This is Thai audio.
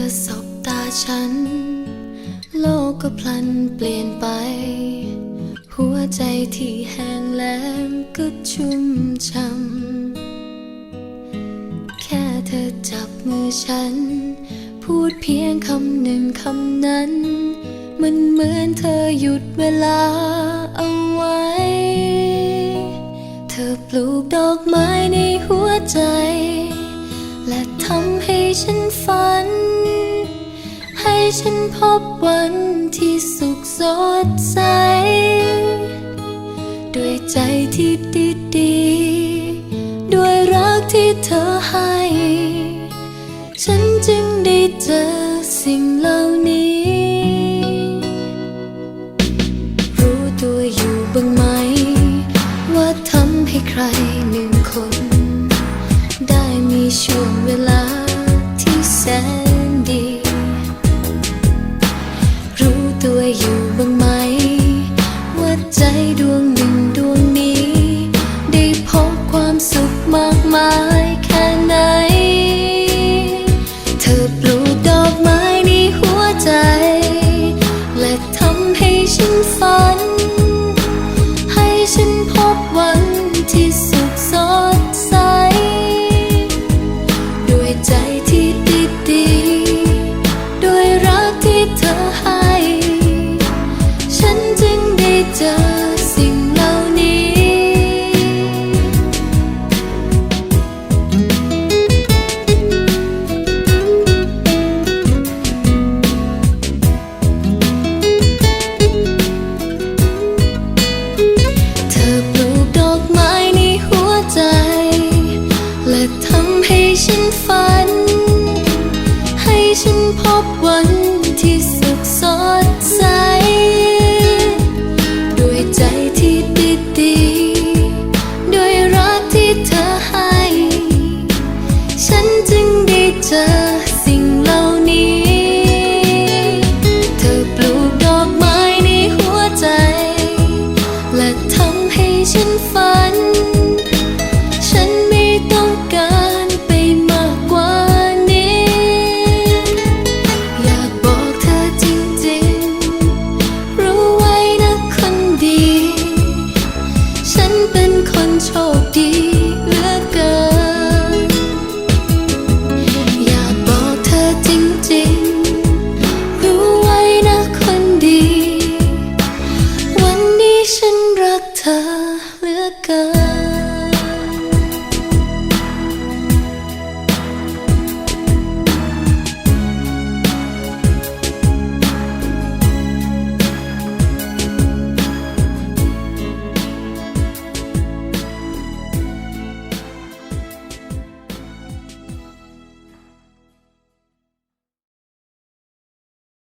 อสบตาฉัน โลกก็พลันเปลี่ยนไป หัวใจที่แห้งแล้งก็ชุ่มช่ำแค่เธอจับมือฉัน พูดเพียงคำหนึ่งคำนั้น มันเหมือนเธอหยุดเวลาเอาไว้ เธอปลูกดอกไม้ในหัวใจและทำให้ฉันฝัน ฉันพบวันที่สุขสดใส ด้วยใจที่ดีๆด้วยรักที่เธอให้ ฉันจึงได้เจอสิ่ง ใจดวงหนึ่งดวงนี้ ได้พบความสุขมากมายแค่ไหน เธอปลูกดอกไม้ในหัวใจ และทำให้ฉันฝัน ให้ฉันพบวันที่สุขสดใส ด้วยใจที่ดดีด้วยรักที่เธอให้ ฉันจึงได้เจอ one tis